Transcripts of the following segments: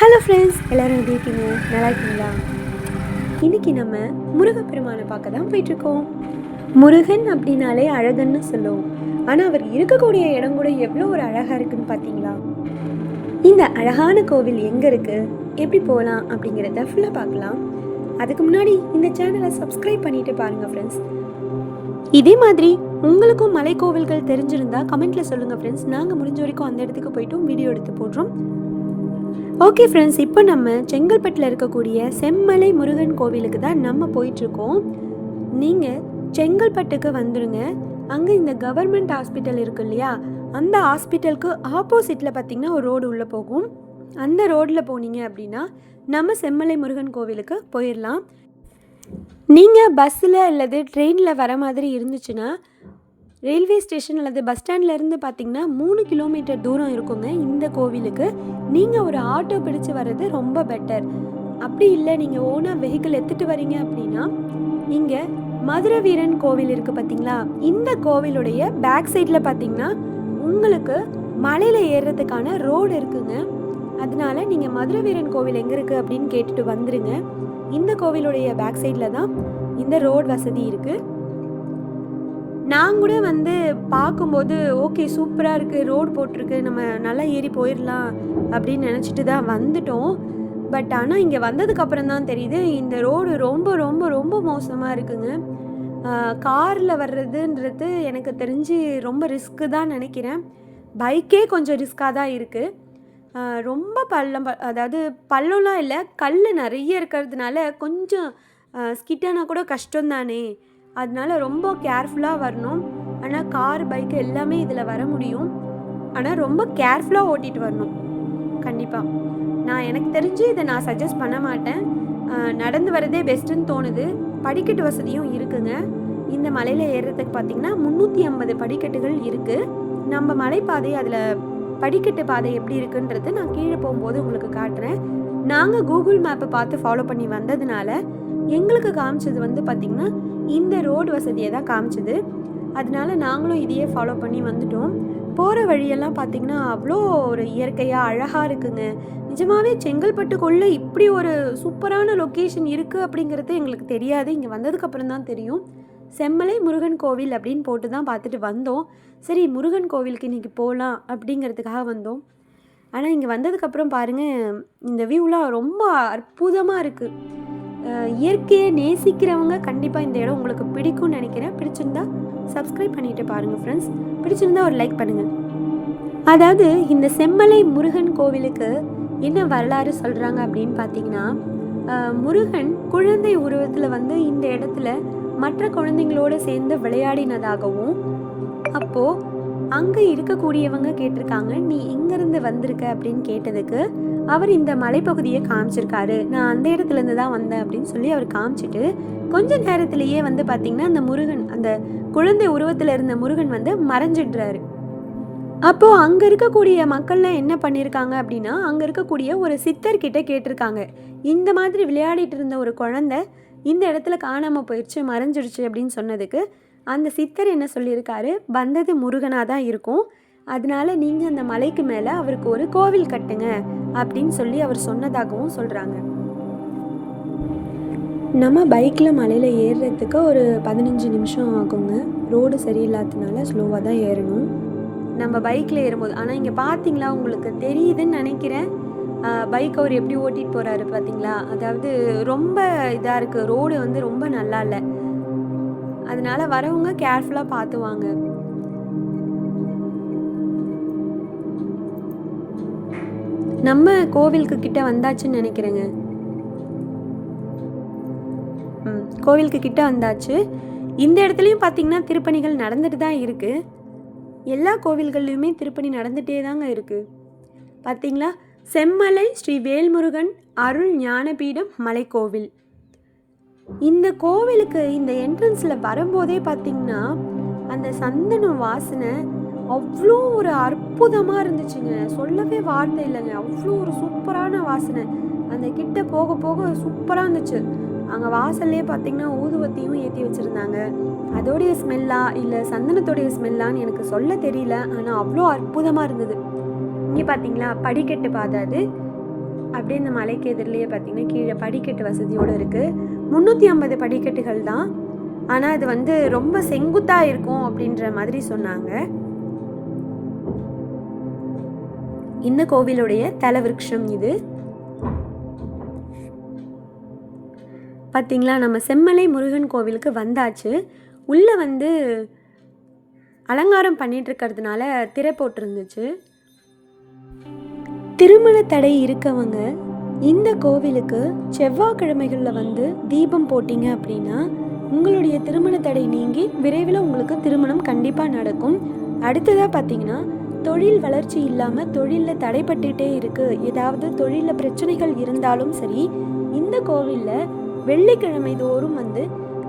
Hello friends எல்லோரும் எப்படி இருக்கீங்க? நல்லா இருக்கீங்களா? இன்னைக்கு நம்ம முருகப்பெருமானை பார்க்க தான் போயிட்டுருக்கோம். முருகன் அப்படின்னாலே அழகன்னு சொல்லுவோம். ஆனால் அவர் இருக்கக்கூடிய இடம் கூட எவ்வளோ ஒரு அழகாக இருக்குன்னு பார்த்தீங்களா? இந்த அழகான கோவில் எங்கே இருக்குது எப்படி போகலாம் அப்படிங்கிறத ஃபுல்லாக பார்க்கலாம். அதுக்கு முன்னாடி இந்த சேனலை சப்ஸ்கிரைப் பண்ணிட்டு பாருங்கள் ஃப்ரெண்ட்ஸ் இதே மாதிரி உங்களுக்கும் மலை கோவில்கள் தெரிஞ்சிருந்தா கமெண்ட்டில் சொல்லுங்கள் ஃப்ரெண்ட்ஸ் நாங்கள் முடிஞ்ச வரைக்கும் அந்த இடத்துக்கு போய்ட்டும் வீடியோ எடுத்து போடுறோம். ஓகே ஃப்ரெண்ட்ஸ் இப்போ நம்ம செங்கல்பட்டில் இருக்கக்கூடிய செம்மலை முருகன் கோவிலுக்கு தான் நம்ம போயிட்டுருக்கோம். நீங்கள் செங்கல்பட்டுக்கு வந்துடுங்க அங்கே இந்த கவர்மெண்ட் ஹாஸ்பிட்டல் இருக்கு இல்லையா? அந்த ஹாஸ்பிட்டலுக்கு ஆப்போசிட்டில் பார்த்தீங்கன்னா ஒரு ரோடு உள்ளே போகும். அந்த ரோட்டில் போனீங்க அப்படின்னா நம்ம செம்மலை முருகன் கோவிலுக்கு போயிடலாம் நீங்கள் பஸ்ஸில் அல்லது ட்ரெயினில் வர மாதிரி இருந்துச்சுன்னா ரயில்வே ஸ்டேஷன் அல்லது பஸ் ஸ்டாண்ட்லேருந்து பார்த்தீங்கன்னா மூணு கிலோமீட்டர் தூரம் இருக்குங்க இந்த கோவிலுக்கு. நீங்கள் ஒரு ஆட்டோ பிடிச்சு வர்றது ரொம்ப பெட்டர் அப்படி இல்லை நீங்கள் ஓனாக வெஹிக்கிள் எடுத்துகிட்டு வரீங்க அப்படின்னா இங்கே மதுரை வீரன் கோவில் இருக்குது பார்த்தீங்களா இந்த கோவிலுடைய பேக் சைடில் பார்த்தீங்கன்னா உங்களுக்கு மலையில் ஏறுறதுக்கான ரோடு இருக்குங்க. அதனால நீங்கள் மதுரை வீரன் கோவில் எங்கே இருக்குது அப்படின்னு கேட்டுட்டு வந்துடுங்க இந்த கோவிலுடைய பேக் சைடில் தான் இந்த ரோடு வசதி இருக்குது நான் கூட வந்து பார்க்கும்போது ஓகே சூப்பராக இருக்குது ரோடு போட்டிருக்கு நம்ம நல்லா ஏறி போயிடலாம் அப்படின்னு நினச்சிட்டு தான் வந்துட்டோம். பட் ஆனால் இங்கே வந்ததுக்கப்புறம் தான் தெரியுது இந்த ரோடு ரொம்ப ரொம்ப ரொம்ப மோசமாக இருக்குங்க. காரில் வர்றதுன்றது எனக்கு தெரிஞ்சு ரொம்ப ரிஸ்க்கு தான் நினைக்கிறேன். பைக்கே கொஞ்சம் ரிஸ்க்காக தான் இருக்குது ரொம்ப பள்ளம் ப- அதாவது பள்ளம்லாம் இல்லை கல் நிறைய இருக்கிறதுனால கொஞ்சம் ஸ்கிட்டானா கூட கஷ்டம் தானே அதனால ரொம்ப கேர்ஃபுல்லாக வரணும். ஆனால் கார் பைக் எல்லாமே இதில் வர முடியும். ஆனால் ரொம்ப கேர்ஃபுல்லாக ஓட்டிட்டு வரணும். கண்டிப்பாக நான் எனக்கு தெரிஞ்சு இதை நான் சஜஸ்ட் பண்ண மாட்டேன். நடந்து வரதே பெஸ்ட்டுன்னு தோணுது. படிக்கட்டு வசதியும் இருக்குங்க. இந்த மலையில் ஏறுறதுக்கு பார்த்தீங்கன்னா முந்நூற்றி ஐம்பது படிக்கட்டுகள் இருக்குது நம்ம மலைப்பாதை அதில் படிக்கட்டு பாதை எப்படி இருக்குன்றது நான் கீழே போகும்போது உங்களுக்கு காட்டுறேன். நாங்கள் கூகுள் மேப்பை பார்த்து ஃபாலோ பண்ணி வந்ததுனால எங்களுக்கு காமிச்சது வந்து பார்த்திங்கன்னா இந்த ரோடு வசதியை தான் காமிச்சது. அதனால நாங்களும் இதையே ஃபாலோ பண்ணி வந்துட்டோம். போகிற வழியெல்லாம் பார்த்திங்கன்னா அவ்வளோ ஒரு இயற்கையாக அழகாக இருக்குங்க. நிஜமாகவே செங்கல்பட்டுக்குள்ளே இப்படி ஒரு சூப்பரான லொக்கேஷன் இருக்குது அப்படிங்கிறது எங்களுக்கு தெரியாது. இங்கே வந்ததுக்கப்புறம் தான் தெரியும். செம்மலை முருகன் கோவில் அப்படின்னு போட்டு தான் பார்த்துட்டு வந்தோம். சரி முருகன் கோவிலுக்கு இன்றைக்கி போகலாம் அப்படிங்கிறதுக்காக வந்தோம். ஆனால் இங்கே வந்ததுக்கப்புறம் பாருங்கள் இந்த வியூலாம் ரொம்ப அற்புதமாக இருக்குது இயற்கையை நேசிக்கிறவங்க கண்டிப்பாக இந்த இடம் உங்களுக்கு பிடிக்கும்னு நினைக்கிறேன். பிடிச்சிருந்தா சப்ஸ்கிரைப் பண்ணிட்டு பாருங்கள் ஃப்ரெண்ட்ஸ் பிடிச்சிருந்தா ஒரு லைக் பண்ணுங்கள் அதாவது இந்த செம்மலை முருகன் கோவிலுக்கு என்ன வரலாறு சொல்கிறாங்க அப்படின்னு பார்த்தீங்கன்னா முருகன் குழந்தை உருவத்தில் வந்து இந்த இடத்துல மற்ற குழந்தைங்களோட சேர்ந்து விளையாடினதாகவும் அப்போது அங்கே இருக்கக்கூடியவங்க கேட்டிருக்காங்க நீ எங்கேருந்து வந்திருக்க? அப்படின்னு கேட்டதுக்கு அவர் இந்த மலைப்பகுதியை காமிச்சிருக்காரு. நான் அந்த இடத்துலேருந்து தான் வந்தேன் அப்படின்னு சொல்லி அவர் காமிச்சிட்டு கொஞ்ச நேரத்திலேயே வந்து பார்த்திங்கன்னா அந்த முருகன் அந்த குழந்தை உருவத்தில் இருந்த முருகன் வந்து மறைஞ்சிடுறாரு. அப்போது அங்கே இருக்கக்கூடிய மக்கள்லாம் என்ன பண்ணியிருக்காங்க அப்படின்னா அங்கே இருக்கக்கூடிய ஒரு சித்தர்கிட்ட கேட்டிருக்காங்க. இந்த மாதிரி விளையாடிட்டு இருந்த ஒரு குழந்தை இந்த இடத்துல காணாமல் போயிடுச்சு மறைஞ்சிடுச்சு அப்படின்னு சொன்னதுக்கு அந்த சித்தர் என்ன சொல்லியிருக்காரு? வந்தது முருகனாக தான் இருக்கும். அதனால நீங்கள் அந்த மலைக்கு மேலே அவருக்கு ஒரு கோவில் கட்டுங்க அப்படின்னு சொல்லி அவர் சொன்னதாகவும் சொல்கிறாங்க நம்ம பைக்கில் மலையில் ஏறுறதுக்கு ஒரு பதினஞ்சு நிமிஷம் ஆகுங்க. ரோடு சரியில்லாததுனால ஸ்லோவாக தான் ஏறணும். நம்ம பைக்கில் ஏறும்போது ஆனால் இங்கே பார்த்தீங்களா உங்களுக்கு தெரியுதுன்னு நினைக்கிறேன். பைக் அவர் எப்படி ஓட்டிகிட்டு போகிறாரு பார்த்தீங்களா அதாவது ரொம்ப இதாக இருக்குது ரோடு வந்து ரொம்ப நல்லா இல்லை. அதனால வரவங்க கேர்ஃபுல்லாக பார்த்து வாங்க நம்ம கோவிலுக்கு கிட்ட வந்தாச்சுன்னு நினைக்கிறேங்க. ம் கோவிலுக்கு கிட்ட வந்தாச்சு. இந்த இடத்துலையும் பார்த்தீங்கன்னா திருப்பணிகள் நடந்துட்டு தான் இருக்குது எல்லா கோவில்கள்லையுமே திருப்பணி நடந்துகிட்டே தாங்க இருக்குது பார்த்தீங்களா செம்மலை ஸ்ரீ வேல்முருகன் அருள் ஞானபீடம் மலைக்கோவில். இந்த கோவிலுக்கு இந்த என்ட்ரன்ஸில் வரும்போதே பார்த்தீங்கன்னா அந்த சந்தனம் வாசனை அவ்வளோ ஒரு அற்புதமாக இருந்துச்சுங்க. சொல்லவே வார்த்தை இல்லைங்க. அவ்வளோ ஒரு சூப்பரான வாசனை. அந்த கிட்ட போக போக சூப்பராக இருந்துச்சு. அங்கே வாசல்லே பார்த்தீங்கன்னா ஊதுவத்தியும் ஏற்றி வச்சுருந்தாங்க. அதோடைய ஸ்மெல்லா இல்லை சந்தனத்தோடைய ஸ்மெல்லான்னு எனக்கு சொல்ல தெரியல. ஆனால் அவ்வளோ அற்புதமாக இருந்தது. இங்கே பார்த்தீங்களா படிக்கட்டு பாதை அது. அப்படியே இந்த மலைக்கு எதிரிலேயே பார்த்தீங்கன்னா கீழே படிக்கட்டு வசதியோடு இருக்குது முந்நூற்றி ஐம்பது படிக்கட்டுகள் தான். ஆனால் இது வந்து ரொம்ப செங்குத்தாக இருக்கும் அப்படின்ற மாதிரி சொன்னாங்க. இந்த கோவிலுடைய தலவிருட்சம் இது. பார்த்தீங்களா நம்ம செம்மலை முருகன் கோவிலுக்கு வந்தாச்சு. உள்ளே வந்து அலங்காரம் பண்ணிட்டு இருக்கிறதுனால திரை போட்டிருந்துச்சு. திருமண தடை இருக்கவங்க இந்த கோவிலுக்கு செவ்வாய்க்கிழமைகளில் வந்து தீபம் போட்டீங்க அப்படின்னா உங்களுடைய திருமண தடை நீங்கி விரைவில் உங்களுக்கு திருமணம் கண்டிப்பாக நடக்கும். அடுத்ததாக பார்த்தீங்கன்னா தொழில் வளர்ச்சி இல்லாமல் தொழிலில் தடைப்பட்டுட்டே இருக்குது ஏதாவது தொழிலில் பிரச்சனைகள் இருந்தாலும் சரி இந்த கோவிலில் வெள்ளிக்கிழமை தோறும் வந்து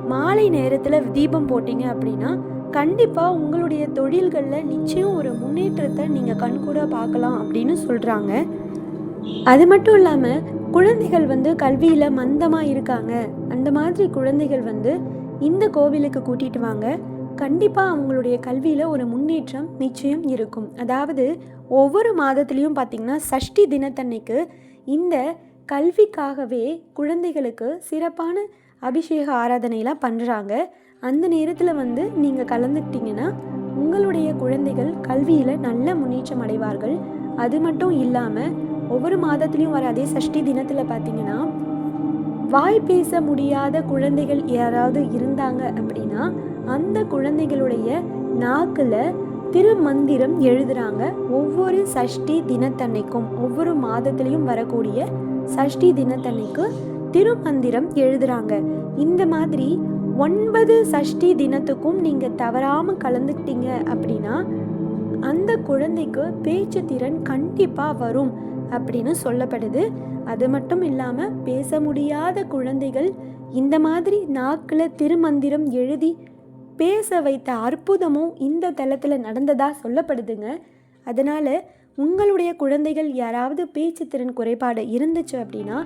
மாலை நேரத்தில் தீபம் போட்டீங்க அப்படின்னா கண்டிப்பாக உங்களுடைய தொழில்களில் நிச்சயம் ஒரு முன்னேற்றத்தை நீங்கள் கண்கூட பார்க்கலாம் அப்படின்னு சொல்கிறாங்க அது மட்டும் இல்லாமல் குழந்தைகள் வந்து கல்வியில் மந்தமாக இருக்காங்க. அந்த மாதிரி குழந்தைகள் வந்து இந்த கோவிலுக்கு கூட்டிகிட்டு வாங்க. கண்டிப்பாக அவங்களுடைய கல்வியில் ஒரு முன்னேற்றம் நிச்சயம் இருக்கும். அதாவது ஒவ்வொரு மாதத்துலேயும் பார்த்திங்கன்னா சஷ்டி தினத்தன்னைக்கு இந்த கல்விக்காகவே குழந்தைகளுக்கு சிறப்பான அபிஷேக ஆராதனையெல்லாம் பண்ணுறாங்க அந்த நேரத்தில் வந்து நீங்கள் கலந்துக்கிட்டிங்கன்னா உங்களுடைய குழந்தைகள் கல்வியில் நல்ல முன்னேற்றம் அடைவார்கள். அது மட்டும் இல்லாமல் ஒவ்வொரு மாதத்துலேயும் வர அதே சஷ்டி தினத்தில் பார்த்தீங்கன்னா வாய் பேச முடியாத குழந்தைகள் யாராவது இருந்தாங்க அப்படின்னா அந்த குழந்தைகளுடைய நாக்கில் திருமந்திரம் எழுதுறாங்க. ஒவ்வொரு சஷ்டி தினத்தன்னைக்கும் ஒவ்வொரு மாதத்துலேயும் வரக்கூடிய சஷ்டி தினத்தன்னைக்கு திருமந்திரம் எழுதுறாங்க. இந்த மாதிரி ஒன்பது சஷ்டி தினத்துக்கும் நீங்கள் தவறாமல் கலந்துக்கிட்டீங்க அப்படின்னா அந்த குழந்தைக்கு பேச்சு திறன் கண்டிப்பாக வரும் அப்படின்னு சொல்லப்படுது. அது மட்டும் இல்லாமல் பேச முடியாத குழந்தைகள் இந்த மாதிரி நாக்கில் திருமந்திரம் எழுதி பேச வைத்த அற்புதமும் இந்த தளத்தில் நடந்ததாக சொல்லப்படுதுங்க. அதனால் உங்களுடைய குழந்தைகள் யாராவது பேச்சு திறன் குறைபாடு இருந்துச்சு அப்படின்னா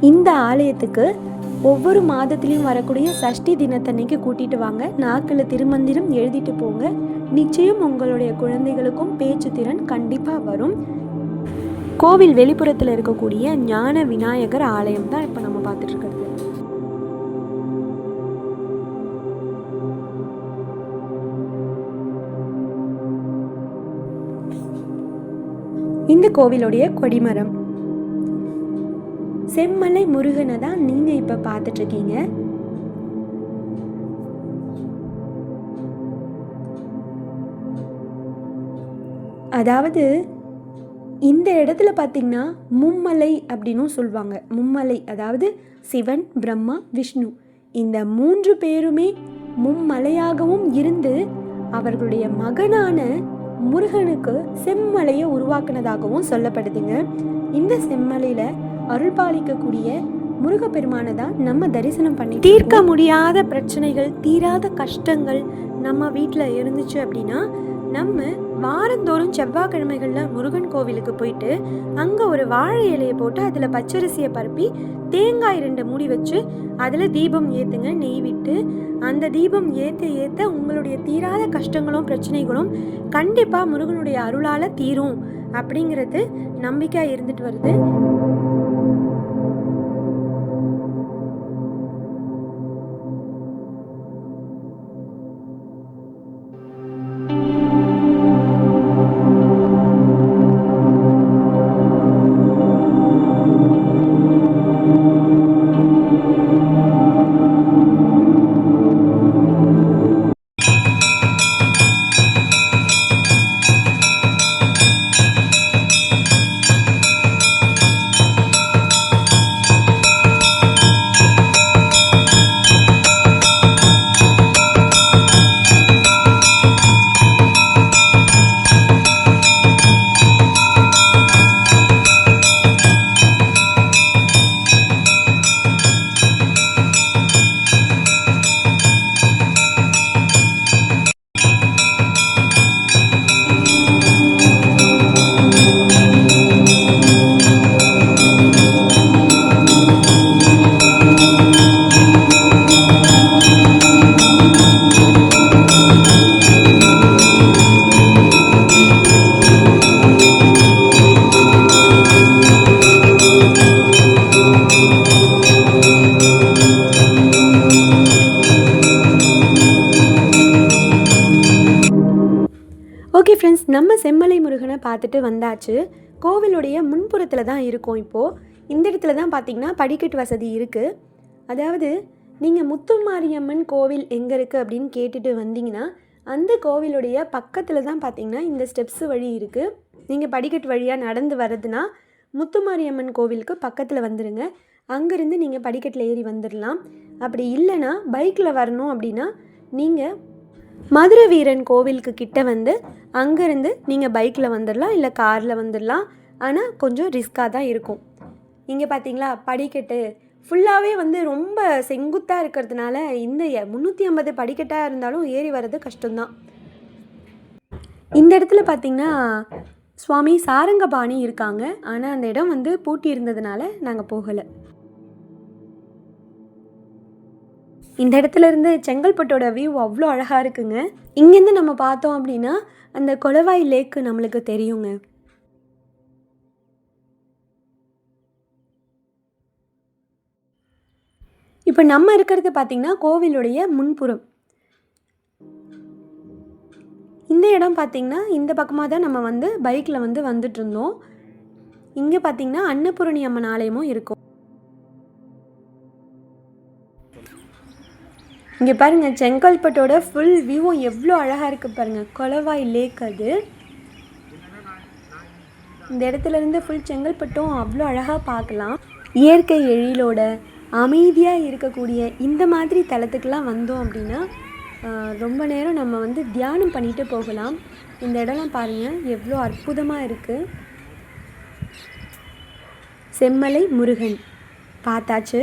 இந்த ஆலயத்துக்கு ஒவ்வொரு மாதத்துலேயும் வரக்கூடிய சஷ்டி தினத்தன்னைக்கு கூட்டிகிட்டு வாங்க. நாக்கில் திருமந்திரம் எழுதிட்டு போங்க. நிச்சயம் உங்களுடைய குழந்தைகளுக்கும் பேச்சு திறன் கண்டிப்பாக வரும். கோவில் வெளிப்புறத்தில் இருக்கக்கூடிய ஞான விநாயகர் ஆலயம் தான் இப்போ நம்ம பார்த்துட்டு இருக்கிறது இந்த கோவிலுடைய கொடிமரம். செம்மலை முருகனை தான் நீங்கள் இப்போ பார்த்துட்ருக்கீங்க. அதாவது இந்த இடத்துல பார்த்திங்கன்னா மும்மலை அப்படின்னும் சொல்லுவாங்க மும்மலை அதாவது சிவன் பிரம்மா விஷ்ணு. இந்த மூன்று பேருமே மும்மலையாகவும் இருந்து அவர்களுடைய மகனான முருகனுக்கு செம்மலையை உருவாக்குனதாகவும் சொல்லப்படுதுங்க. இந்த செம்மலையில அருள் பாலிக்கக்கூடிய முருகப்பெருமானை தான் நம்ம தரிசனம் பண்ணி தீர்க்க முடியாத பிரச்சனைகள் தீராத கஷ்டங்கள் நம்ம வீட்டில் இருந்துச்சு அப்படின்னா நம்ம வாரந்தோறும் செவ்வாய்க்கிழமைகளில் முருகன் கோவிலுக்கு போயிட்டு அங்கே ஒரு வாழை இலையை போட்டு அதில் பச்சரிசியை பரப்பி தேங்காய் ரெண்டு மூடி வச்சு அதில் தீபம் ஏற்றுங்க நெய் விட்டு. அந்த தீபம் ஏற்ற ஏற்ற உங்களுடைய தீராத கஷ்டங்களும் பிரச்சனைகளும் கண்டிப்பாக முருகனுடைய அருளால் தீரும். அப்படிங்கிறது நம்பிக்கையாக இருந்துட்டு வருது. முருகனை பார்த்துட்டு வந்தாச்சு. கோவிலுடைய முன்புறத்தில் தான் இருக்கோம் இப்போது இந்த இடத்துல தான் பார்த்தீங்கன்னா படிக்கட்டு வசதி இருக்குது அதாவது நீங்கள் முத்துமாரியம்மன் கோவில் எங்கே இருக்குது அப்படின்னு கேட்டுட்டு வந்தீங்கன்னா அந்த கோவிலுடைய பக்கத்தில் தான் பார்த்தீங்கன்னா இந்த ஸ்டெப்ஸ் வழி இருக்குது நீங்கள் படிக்கட்டு வழியாக நடந்து வர்றதுனா முத்துமாரியம்மன் கோவிலுக்கு பக்கத்தில் வந்துடுங்க அங்கேருந்து நீங்கள் படிக்கட்டில் ஏறி வந்துடலாம் அப்படி இல்லைன்னா பைக்கில் வரணும் அப்படின்னா நீங்கள் மதுரை வீரன் கோவிலுக்கு கிட்ட வந்து அங்கேருந்து நீங்கள் பைக்கில் வந்துடலாம் இல்லை காரில் வந்துடலாம் ஆனால் கொஞ்சம் ரிஸ்க்காக தான் இருக்கும். இங்கே பார்த்தீங்களா படிக்கட்டு. ஃபுல்லாகவே வந்து ரொம்ப செங்குத்தாக இருக்கிறதுனால இந்த முந்நூற்றி ஐம்பது படிக்கட்டாக இருந்தாலும் ஏறி வர்றது கஷ்டம்தான். இந்த இடத்துல பார்த்தீங்கன்னா சுவாமி சாரங்கபாணி இருக்காங்க. ஆனால் அந்த இடம் வந்து பூட்டி இருந்ததுனால நாங்கள் போகலை. இந்த இடத்துல இருந்து செங்கல்பட்டோட வியூ அவ்வளோ அழகாக இருக்குங்க. இங்கேருந்து நம்ம பார்த்தோம் அப்படின்னா அந்த கொலவாய் லேக்கு நம்மளுக்கு தெரியுங்க. இப்போ நம்ம இருக்கிறது பார்த்திங்கன்னா கோவிலுடைய முன்புறம். இந்த இடம் பார்த்திங்கன்னா இந்த பக்கமாக தான் நம்ம வந்து பைக்கில் வந்து வந்துட்டு இருந்தோம். இங்கே பார்த்திங்கன்னா அன்னபூரணி அம்மன் ஆலயமும் இருக்கும். இங்கே பாருங்கள் செங்கல்பட்டோட ஃபுல் வியூவும் எவ்வளோ அழகாக இருக்குது பாருங்கள் கொலவாய் லேக் அது. இந்த இடத்துலேருந்து ஃபுல் செங்கல்பட்டும் அவ்வளோ அழகாக பார்க்கலாம். இயற்கை எழிலோட அமைதியாக இருக்கக்கூடிய இந்த மாதிரி தலத்துக்கெலாம் வந்தோம் அப்படின்னா ரொம்ப நேரம் நம்ம வந்து தியானம் பண்ணிட்டு போகலாம். இந்த இடம்லாம் பாருங்கள் எவ்வளோ அற்புதமாக இருக்குது செம்மலை முருகன் பார்த்தாச்சு.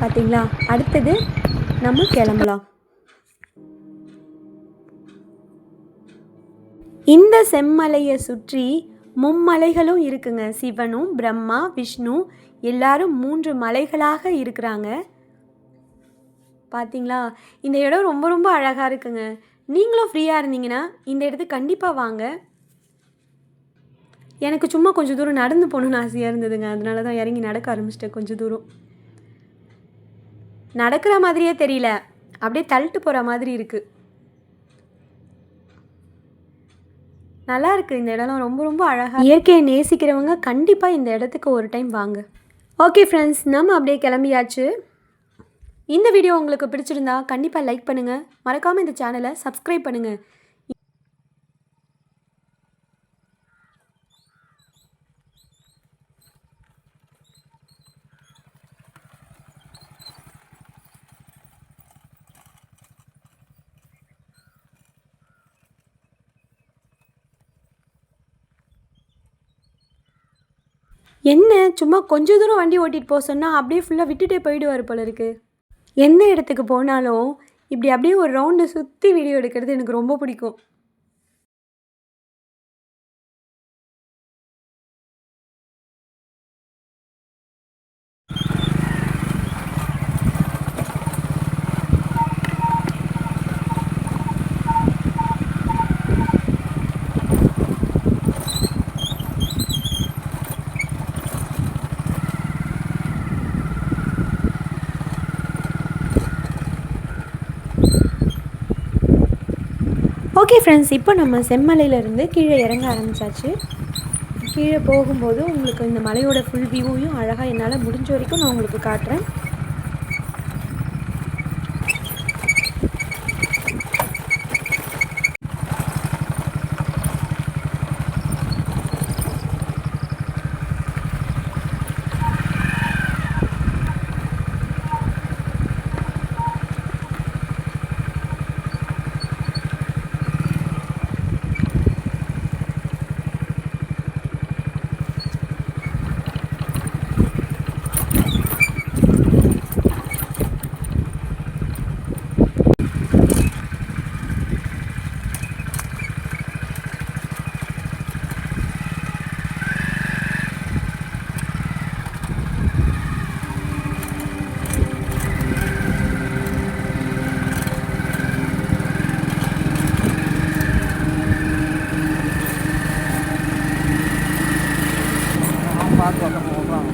பார்த்தீங்களா அடுத்தது நம்ம கிளம்பலாம். இந்த செம்மலையை சுற்றி மும்மலைகளும் இருக்குங்க. சிவனும் பிரம்மா விஷ்ணு எல்லாரும் மூன்று மலைகளாக இருக்கிறாங்க. பார்த்தீங்களா இந்த இடம் ரொம்ப ரொம்ப அழகாக இருக்குங்க. நீங்களும் ஃப்ரீயாக இருந்தீங்கன்னா இந்த இடத்துக்கு கண்டிப்பாக வாங்க. எனக்கு சும்மா கொஞ்சம் தூரம் நடந்து போகணுன்னு ஆசையாக இருந்ததுங்க. அதனால தான் இறங்கி நடக்க ஆரம்பிச்சிட்டேன் கொஞ்சம் தூரம். நடக்கிற மாதிரியே தெரியல. அப்படியே தள்ளிட்டு போகிற மாதிரி இருக்குது நல்லா இருக்குது இந்த இடம்லாம் ரொம்ப ரொம்ப அழகாக இயற்கையை நேசிக்கிறவங்க கண்டிப்பாக இந்த இடத்துக்கு ஒரு டைம் வாங்க. ஓகே ஃப்ரெண்ட்ஸ் நம்ம அப்படியே கிளம்பியாச்சு. இந்த வீடியோ உங்களுக்கு பிடிச்சிருந்தா கண்டிப்பாக லைக் பண்ணுங்கள் மறக்காமல் இந்த சேனலை சப்ஸ்கிரைப் பண்ணுங்கள் என்ன சும்மா கொஞ்ச தூரம் வண்டி ஓட்டிகிட்டு போக சொன்னால் அப்படியே ஃபுல்லாக விட்டுட்டே போயிடுவார் போல இருக்கு. எந்த இடத்துக்கு போனாலும் இப்படி அப்படியே ஒரு ரவுண்டு சுற்றி வீடியோ எடுக்கிறது எனக்கு ரொம்ப பிடிக்கும். ஓகே ஃப்ரெண்ட்ஸ் இப்போ நம்ம செம்மலையிலேருந்து கீழே இறங்க ஆரம்பிச்சாச்சு. கீழே போகும்போது உங்களுக்கு இந்த மலையோட ஃபுல் வியூவையும் அழகாக என்னால் முடிஞ்ச வரைக்கும் நான் உங்களுக்கு காட்டுறேன். பார்த்து பக்கம் போகலாம்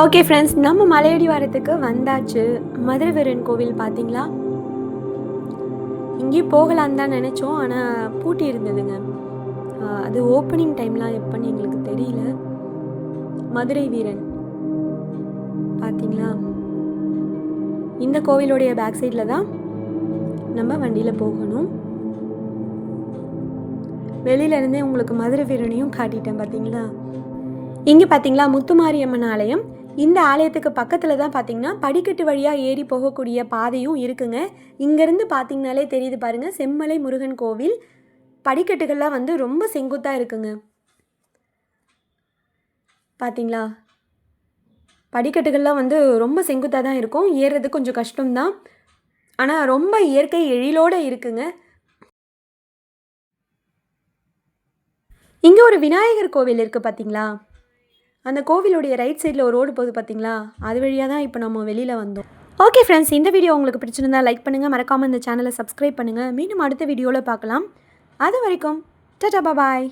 ஓகே ஃப்ரெண்ட்ஸ் நம்ம மலையடி வாரத்துக்கு வந்தாச்சு. மதுரை வீரன் கோவில் பார்த்தீங்களா இங்கேயும் போகலான்னு தான் நினச்சோம். ஆனால் பூட்டி இருந்ததுங்க. அது ஓப்பனிங் டைம்லாம் எப்போன்னு எங்களுக்கு தெரியல. மதுரை வீரன். பார்த்தீங்களா இந்த கோவிலுடைய பேக் சைடில் தான் நம்ம வண்டியில் போகணும். வெளியிலேருந்தே உங்களுக்கு மதுரை வீரனையும் காட்டிட்டேன் பார்த்தீங்களா இங்கே பார்த்தீங்களா முத்துமாரியம்மன் ஆலயம். இந்த ஆலயத்துக்கு பக்கத்தில் தான் பார்த்தீங்கன்னா படிக்கட்டு வழியாக ஏறி போகக்கூடிய பாதையும் இருக்குங்க. இங்கேருந்து பார்த்தீங்கனாலே தெரியுது பாருங்கள் செம்மலை முருகன் கோவில். படிக்கட்டுகள்லாம் வந்து ரொம்ப செங்குத்தாக இருக்குங்க. பார்த்தீங்களா படிக்கட்டுகள்லாம் வந்து ரொம்ப செங்குத்தாக தான் இருக்கும். ஏறுறது கொஞ்சம் கஷ்டம்தான். ஆனால் ரொம்ப இயற்கை எழிலோடு இருக்குங்க. இங்கே ஒரு விநாயகர் கோவில் இருக்குது பார்த்தீங்களா அந்த கோவிலுடைய ரைட் சைடில் ஒரு ரோடு போகுது பார்த்தீங்களா அது வழியாக தான் இப்போ நம்ம வெளியில் வந்தோம். ஓகே ஃப்ரெண்ட்ஸ் இந்த வீடியோ உங்களுக்கு பிடிச்சிருந்தா லைக் பண்ணுங்கள் மறக்காமல் இந்த சேனலை சப்ஸ்கிரைப் பண்ணுங்கள் மீண்டும் அடுத்த வீடியோவில் பார்க்கலாம். அது வரைக்கும் டட்டா பாய்